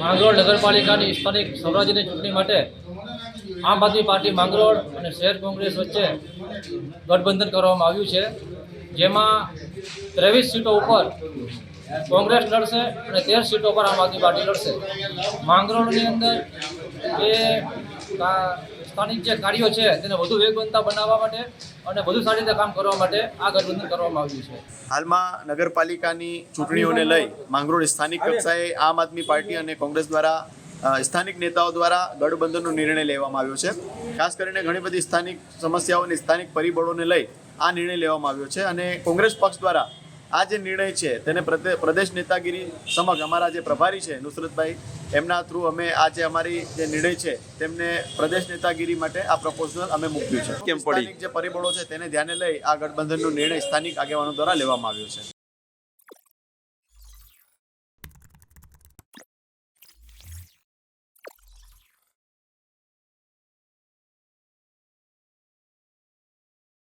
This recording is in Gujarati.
માંગરોળ નગરપાલિકાની સ્થાનિક સ્વરાજ્યની ચૂંટણી માટે આમ આદમી પાર્ટી માંગરોળ અને શહેર કોંગ્રેસ વચ્ચે ગઠબંધન કરવામાં આવ્યું છે. જેમાં ત્રેવીસ સીટો ઉપર કોંગ્રેસ લડશે અને તેર સીટો પર આમ આદમી પાર્ટી લડશે. માંગરોળની અંદર એ સ્થાનિક જે કાર્યો છે તેને વધુ વેગવંતા બનાવવા માટે અને વધુ સારી રીતે કામ કરવા માટે આ ગઠબંધન કરવામાં આવ્યું છે. હાલમાં નગરપાલિકાની ચૂંટણીઓને લઈ માંગરોળ સ્થાનિક કક્ષાએ આમ આદમી પાર્ટી અને કોંગ્રેસ દ્વારા સ્થાનિક નેતાઓ દ્વારા ગઠબંધનનો નિર્ણય લેવામાં આવ્યો છે. ખાસ કરીને ઘણી બધી સ્થાનિક સમસ્યાઓ અને સ્થાનિક પરિબળોને લઈ આ નિર્ણય લેવામાં આવ્યો છે અને કોંગ્રેસ પક્ષ દ્વારા આ જે નિર્ણય છે તેને પ્રદેશ નેતાગીરી સમક્ષ અમારા જે પ્રભારી છે નુસરતભાઈ એમના થ્રુ અમે આ જે અમારી જે નિર્ણય છે તેમને પ્રદેશ નેતાગીરી માટે આ પ્રપોઝલ અમે મૂક્યું છે કેમ પડી? જે પરિબળો છે તેને ધ્યાને લઈ આ ગઠબંધનનો નિર્ણય સ્થાનિક આગેવાનો દ્વારા લેવામાં આવ્યો છે